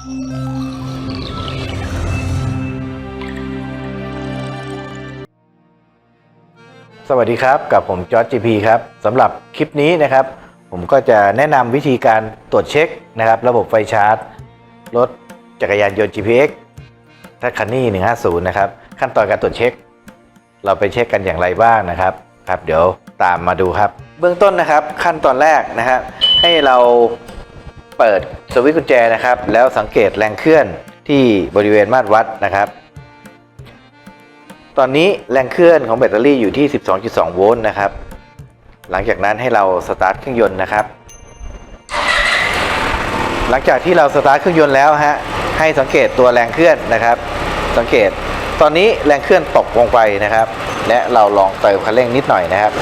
สวัสดีครับ กับผมจอร์จจีพีครับสำหรับคลิปนี้นะครับ ผมก็จะแนะนำวิธีการตรวจเช็คนะครับ ระบบไฟชาร์จ รถจักรยานยนต์ GPX ถ้าคันนี้150 นะครับ ขั้นตอนการตรวจเช็ค เราไปเช็คกันอย่างไรบ้างนะครับครับ เดี๋ยวตามมาดูครับ เบื้องต้นนะครับขั้นตอนแรกนะครับให้เรา เปิดสวิตช์กุญแจนะครับ แล้วสังเกตแรงเคลื่อนที่บริเวณมาตรวัดนะครับ ตอนนี้แรงเคลื่อนของแบตเตอรี่อยู่ที่ 12.2 โวลต์นะครับ หลังจากนั้นให้เราสตาร์ทเครื่องยนต์นะครับ หลังจากที่เราสตาร์ทเครื่องยนต์แล้วฮะ ให้สังเกตตัวแรงเคลื่อนนะครับ สังเกต ตอนนี้แรงเคลื่อนตกลงไปนะครับ และเราลองเติมคันเร่งนิดหน่อยนะครับ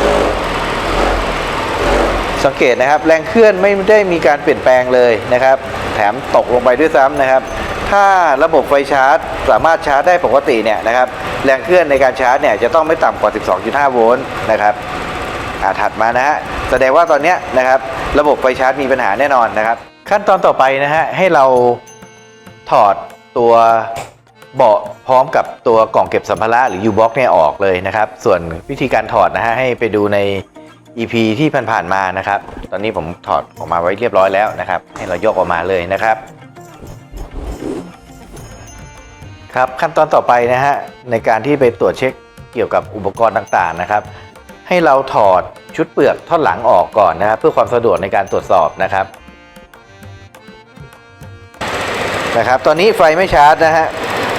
สังเกตนะครับ แรงเคลื่อนไม่ได้มีการเปลี่ยนแปลงเลยนะครับ แถมตกลงไปด้วยซ้ำนะครับ ถ้าระบบไฟชาร์จ สามารถชาร์จได้ปกติเนี่ยนะครับ แรงเคลื่อนในการชาร์จเนี่ยจะต้องไม่ต่ำกว่า 12.5 โวลต์นะครับอ่าถัดมานะฮะแสดงว่าตอนเนี้ยนะครับระบบไฟชาร์จมีปัญหาแน่นอนนะครับ ขั้นตอนต่อไปนะฮะให้เราถอดตัวเบาะพร้อมกับตัวกล่องเก็บสัมภาระหรือ U-Box เนี่ยออกเลยนะครับ ส่วนวิธีการถอดนะฮะให้ไปดูใน EP ที่ผ่านๆมานะครับ ตอนนี้ผมถอดออกมาไว้เรียบร้อยแล้วนะครับ ให้เรายกออกมาเลยนะครับ ครับขั้นตอนต่อไปนะฮะในการที่ไปตรวจเช็คเกี่ยวกับอุปกรณ์ต่างๆนะครับ ให้เราถอดชุดเปลือกท่อนหลังออกก่อนนะครับ เพื่อความสะดวกในการตรวจสอบนะครับนะครับตอนนี้ไฟไม่ชาร์จนะฮะ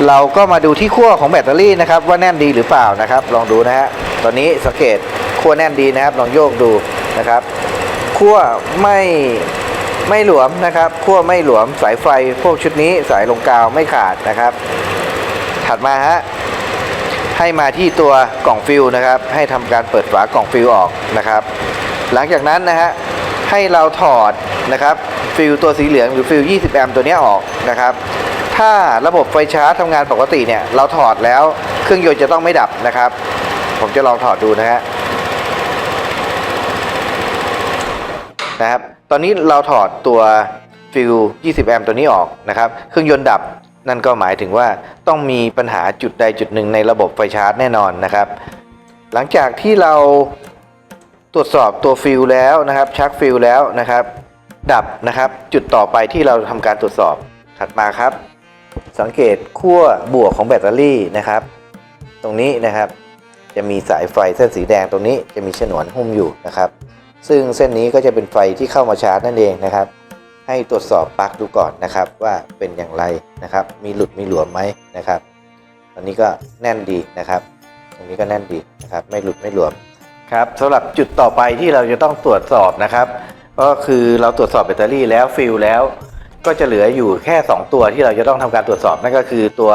เราก็มาดูที่ขั้วของแบตเตอรี่นะครับ ว่าแน่นดีหรือเปล่านะครับ ลองดูนะฮะตอนนี้สังเกต ขั้วแน่นดีนะครับลองโยกดูนะครับขั้วไม่ไม่หลวมนะครับขั้วไม่หลวมสายไฟพวกชุดนี้สายลงกาวไม่ขาดนะครับ ถัดมาฮะให้มาที่ตัวกล่องฟิลนะครับ ให้ทำการเปิดฝากล่องฟิลออกนะครับ หลังจากนั้นนะฮะให้เราถอดนะครับฟิลตัวสีเหลืองหรือฟิล20 แอมป์ตัวนี้ออกนะครับ ถ้าระบบไฟชาร์จทำงานปกติเนี่ยเราถอดแล้วเครื่องยนต์จะต้องไม่ดับนะครับ ผมจะลองถอดดูนะฮะ นะครับ ตอนนี้เราถอดตัวฟิล20 แอมป์ตัวนี้ออกนะครับ เครื่องยนต์ดับนั่นก็หมายถึงว่าต้องมีปัญหาจุดใดจุดหนึ่งในระบบไฟชาร์จแน่นอนนะครับ หลังจากที่เราตรวจสอบตัวฟิลแล้วนะครับชักฟิลแล้วนะครับ ดับนะครับจุดต่อไปที่เราทำการตรวจสอบถัดมาครับ สังเกตขั้วบวกของแบตเตอรี่นะครับ ตรงนี้นะครับ จะมีสายไฟเส้นสีแดงตรงนี้จะมีฉนวนหุ้มอยู่นะครับ ซึ่งเส้นนี้ก็จะเป็นไฟที่เข้ามาชาร์จนั่นเองนะครับ ให้ตรวจสอบปลั๊กดูก่อนนะครับ ว่าเป็นอย่างไรนะครับ มีหลุดมีหลวมไหมนะครับตอนนี้ก็แน่นดีนะครับตรงนี้ก็แน่นดีนะครับ ไม่หลุดไม่หลวมครับสำหรับจุดต่อไปที่เราจะต้องตรวจสอบนะครับ ก็คือเราตรวจสอบแบตเตอรี่แล้วฟิลแล้ว ก็จะเหลืออยู่แค่ 2 ตัวที่เราจะต้องทำการตรวจสอบ นั่นก็คือตัว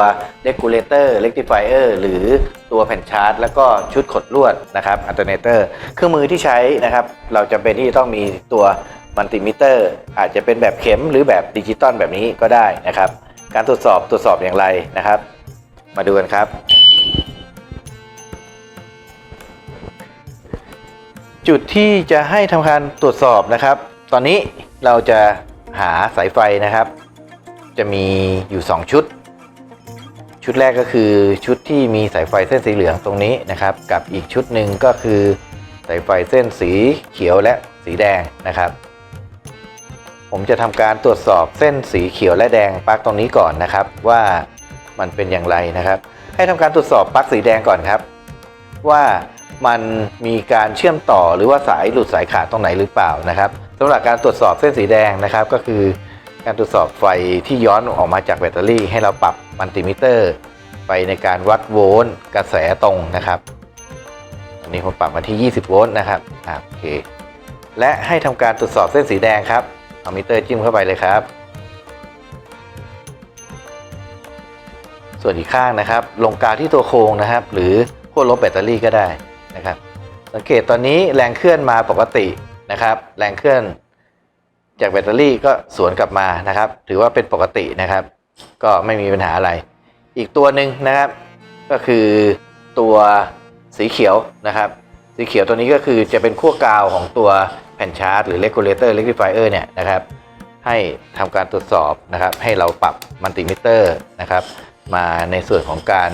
regulator rectifier หรือตัวแผ่นชาร์จ แล้วก็ชุดขดลวดนะครับ alternator เครื่องมือที่ใช้นะครับ เราจำเป็นที่จะต้องมีตัวมัลติมิเตอร์ อาจจะเป็นแบบเข็มหรือแบบดิจิตอลแบบนี้ก็ได้นะครับ การตรวจสอบตรวจสอบอย่างไรนะครับ มาดูกันครับจุดที่จะให้ทำการตรวจสอบนะครับ ตอนนี้เราจะ หาสายไฟนะครับ จะมีอยู่ 2 ชุด ชุดแรกก็คือชุดที่มีสายไฟเส้นสีเหลืองตรงนี้นะครับ กับอีกชุดหนึ่งก็คือสายไฟเส้นสีเขียวและสีแดงนะครับ ผมจะทำการตรวจสอบเส้นสีเขียวและแดงปลั๊กตรงนี้ก่อนนะครับ ว่ามันเป็นอย่างไรนะครับ ให้ทำการตรวจสอบปลั๊กสีแดงก่อนครับ ว่ามันมีการเชื่อมต่อหรือว่าสายหลุดสายขาดตรงไหนหรือเปล่านะครับ สำหรับการตรวจสอบเส้นสีแดงนะครับ ก็คือการตรวจสอบไฟที่ย้อนออกมาจากแบตเตอรี่ ให้เราปรับมัลติมิเตอร์ ไปในการวัดโวลต์กระแสตรงนะครับอันนี้ผมปรับมาที่ 20 โวลต์นะครับโอเคและให้ทำการตรวจสอบเส้นสีแดงครับเอามิเตอร์จิ้มเข้าไปเลยครับ ส่วนอีกข้างนะครับ ลงกาวที่ตัวโครงนะครับ หรือขั้วลบแบตเตอรี่ก็ได้นะครับ สังเกตตอนนี้แรงเคลื่อนมาปกติ นะครับ แรงเคลื่อนจากแบตเตอรี่ก็สวนกลับมานะครับ ถือว่าเป็นปกตินะครับ ก็ไม่มีปัญหาอะไร อีกตัวหนึ่งนะครับ ก็คือตัวสีเขียวนะครับ สีเขียวตัวนี้ก็คือจะเป็นขั้วกาวของตัวแผ่นชาร์จหรือ regulator rectifier เนี่ยนะครับ ให้ทำการตรวจสอบนะครับ ให้เราปรับมัลติมิเตอร์นะครับ มาในส่วนของการ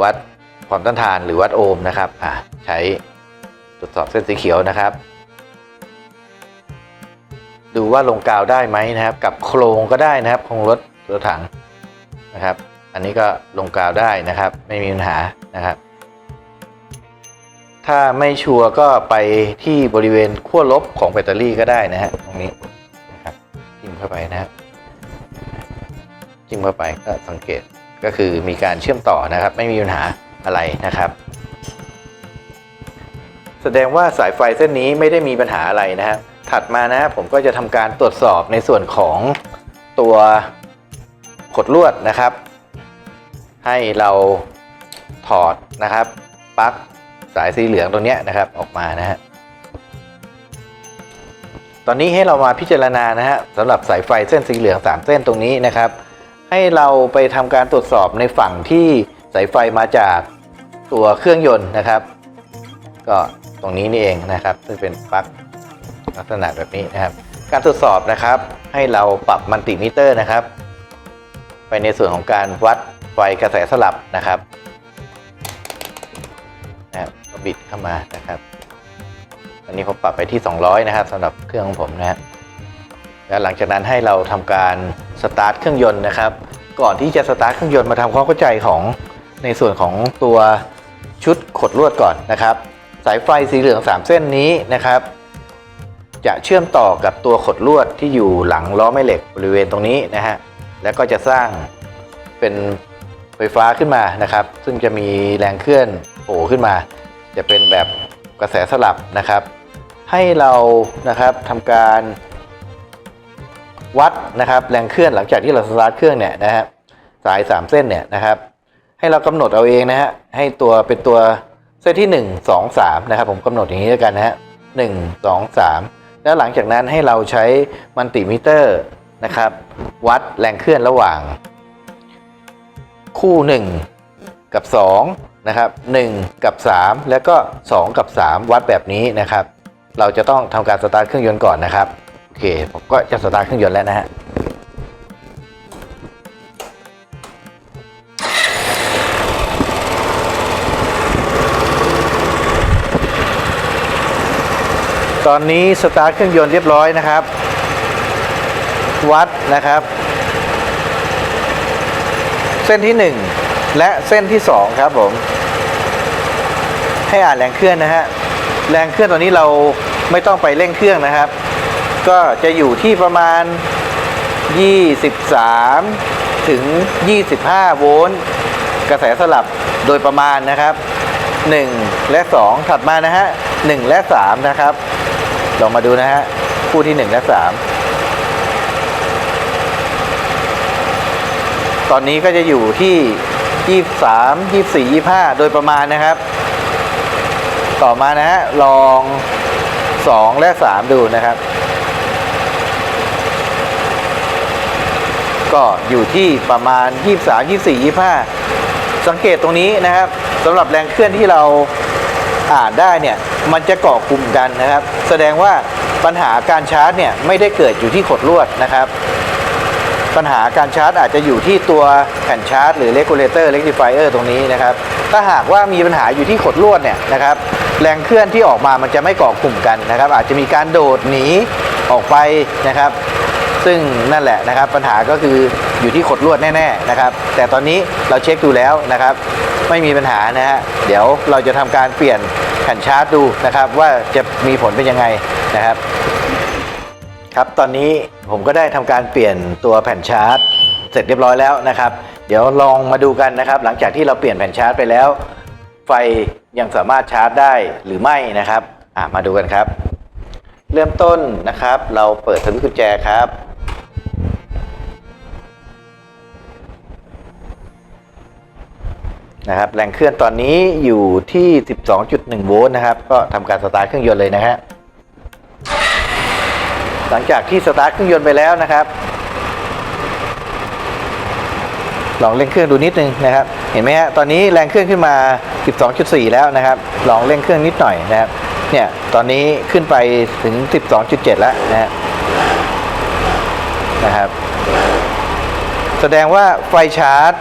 วัดความต้านทานหรือวัดโอห์มนะครับใช้ ตรวจสอบเส้นสีเขียวนะครับ ดูว่าลงกาวได้ไหมนะครับ กับโครงก็ได้นะครับโครงรถรถถังนะครับ อันนี้ก็ลงกาวได้นะครับ ไม่มีปัญหานะครับ ถ้าไม่ชัวร์ก็ไปที่บริเวณขั้วลบของแบตเตอรี่ก็ได้นะฮะตรงนี้นะครับจิ้มเข้าไปนะครับจิ้มเข้าไปก็สังเกตก็คือมีการเชื่อมต่อนะครับ ไม่มีปัญหาอะไรนะครับ ดงว่าสายไฟเส้นนี้ไม่ได้มีปัญหาอะไรนะฮะถัดมานะผมก็จะทำการตรวจสอบในส่วนของตัวขดลวดนะครับ ให้เราถอดนะครับปลั๊กสายสีเหลืองตรงนี้นะครับออกมานะฮะตอนนี้ให้เรามาพิจารณานะฮะสำหรับสายไฟเส้นสีเหลือง 3 เส้นตรงนี้นะครับ ให้เราไปทำการตรวจสอบในฝั่งที่สายไฟมาจากตัวเครื่องยนต์นะครับ ก็ ตรงนี้นี่เองนะครับ ซึ่งเป็นปลั๊กลักษณะแบบนี้นะครับ การตรวจสอบนะครับให้เราปรับมัลติมิเตอร์นะครับ ไปในส่วนของการวัดไฟกระแสสลับนะครับนะครับก็บิดเข้ามานะครับอันนี้ผมปรับไปที่ 200 นะครับสำหรับเครื่องของผมนะฮะแล้วหลังจากนั้นให้เราทำการสตาร์ทเครื่องยนต์นะครับ ก่อนที่จะสตาร์ทเครื่องยนต์มาทำความเข้าใจของในส่วนของตัวชุดขดลวดก่อนนะครับ สายไฟสีเหลือง 3 เส้นนี้นะครับ จะเชื่อมต่อกับตัวขดลวดที่อยู่หลังล้อแม่เหล็กบริเวณตรงนี้นะฮะแล้วก็จะสร้างเป็นไฟฟ้าขึ้นมานะครับ ซึ่งจะมีแรงเคลื่อนโผล่ขึ้นมา จะเป็นแบบกระแสสลับนะครับ ให้เรานะครับทำการวัดนะครับแรงเคลื่อนหลังจากที่เราสตาร์ทเครื่องเนี่ยนะฮะสาย 3 เส้นเนี่ยนะครับ ให้เรากำหนดเอาเองนะฮะให้ตัวเป็นตัว เส้นที่ 1 2 3 นะครับ ผมกำหนดอย่างนี้แล้วกันนะฮะหนึ่งสองสามแล้วหลังจากนั้นให้เราใช้มัลติมิเตอร์นะครับ วัดแรงเคลื่อนระหว่าง คู่ 1 กับ 2 นะครับ 1 กับ 3 แล้วก็ 2 กับ 3 วัดแบบนี้นะครับ เราจะต้องทำการสตาร์ทเครื่องยนต์ก่อนนะครับ โอเค ผมก็จะสตาร์ทเครื่องยนต์แล้วนะฮะ ตอนนี้สตาร์ทเครื่องยนต์เรียบร้อยนะครับ วัดนะครับ เส้นที่ 1 และเส้นที่ 2 ครับผม ให้อ่านแรงเคลื่อนนะฮะแรงเคลื่อนตอนนี้เราไม่ต้องไปเร่งเครื่องนะครับ ก็จะอยู่ที่ประมาณ 23 ถึง 25 โวลต์กระแสสลับโดยประมาณนะครับ 1 และ 2 ถัดมานะฮะ 1 และ 3 นะครับ ลองมาดูนะฮะ คู่ที่1และ3ตอนนี้ก็จะอยู่ที่ 23 24 25 โดยประมาณนะครับ ต่อมานะฮะ ลอง 2 และ 3 ดูนะครับ ก็อยู่ที่ประมาณ 23 24 25 สังเกตตรงนี้นะครับสำหรับแรงเคลื่อนที่เราอ่านได้เนี่ย มันจะเกาะกลุ่มกันนะครับ แสดงว่าปัญหาการชาร์จเนี่ยไม่ได้เกิดอยู่ที่ขดลวดนะครับ ปัญหาการชาร์จอาจจะอยู่ที่ตัวแผ่นชาร์จหรือ regulator rectifier ตรงนี้นะครับ ถ้าหากว่ามีปัญหาอยู่ที่ขดลวดเนี่ยนะครับ แรงเคลื่อนที่ออกมามันจะไม่เกาะกลุ่มกันนะครับ อาจจะมีการโดดหนีออกไปนะครับ ซึ่งนั่นแหละนะครับ ปัญหาก็คืออยู่ที่ขดลวดแน่ๆนะครับ แต่ตอนนี้เราเช็คดูแล้วนะครับ ไม่มีปัญหานะฮะเดี๋ยวเราจะทำการเปลี่ยน ผ่นชาร์จดูนะครับ ว่าจะมีผลเป็นยังไงนะครับ ครับตอนนี้ผมก็ได้ทำการเปลี่ยนตัวแผ่นชาร์จ เสร็จเรียบร้อยแล้วนะครับ เดี๋ยวลองมาดูกันนะครับ หลังจากที่เราเปลี่ยนแผ่นชาร์จไปแล้ว ไฟยังสามารถชาร์จได้หรือไม่นะครับมาดูกันครับ เริ่มต้นนะครับ เราเปิดสวิตช์กุญแจครับ นะครับแรงเคลื่อนตอนนี้อยู่ที่ 12.1 โวลต์นะครับ ก็ทำการสตาร์ทเครื่องยนต์เลยนะฮะหลังจากที่สตาร์ทเครื่องยนต์ไปแล้วนะครับ ลองเร่งเครื่องดูนิดนึงนะครับ เห็นไหมฮะตอนนี้แรงเครื่องขึ้นมา 12.4 แล้วนะครับ ลองเร่งเครื่องนิดหน่อยนะครับ เนี่ยตอนนี้ขึ้นไปถึง 12.7 แล้วนะนะครับ แสดงว่าไฟชาร์จ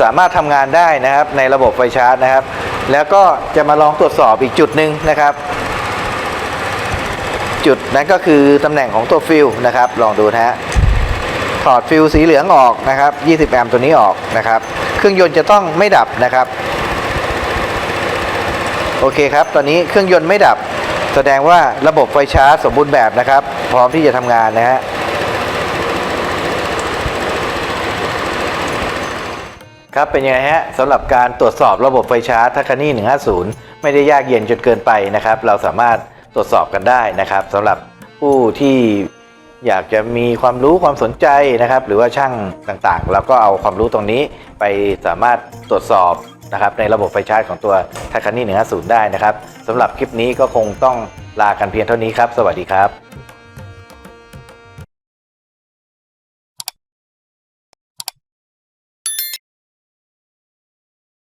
สามารถทำงานได้นะครับในระบบไฟชาร์จนะครับ แล้วก็จะมาลองตรวจสอบอีกจุดหนึ่งนะครับ จุดนั้นก็คือตำแหน่งของตัวฟิลนะครับ ลองดูนะฮะถอดฟิลสีเหลืองออกนะครับ 20 แอมป์ตัวนี้ออกนะครับ เครื่องยนต์จะต้องไม่ดับนะครับ โอเคครับ ตอนนี้เครื่องยนต์ไม่ดับ แสดงว่าระบบไฟชาร์จสมบูรณ์แบบนะครับ พร้อมที่จะทำงานนะฮะ ครับเป็นยังไงฮะสำหรับการตรวจสอบระบบไฟชาร์จทัคานี่150 ไม่ได้ยากเย็นจนเกินไปนะครับ เราสามารถตรวจสอบกันได้นะครับสำหรับผู้ที่อยากจะมีความรู้ความสนใจนะครับ หรือว่าช่างต่างๆแล้วก็เอาความรู้ตรงนี้ไปสามารถตรวจสอบนะครับในระบบไฟชาร์จของตัวทัคานี่150 ได้นะครับสำหรับคลิปนี้ก็คงต้องลากันเพียงเท่านี้ครับ สวัสดีครับ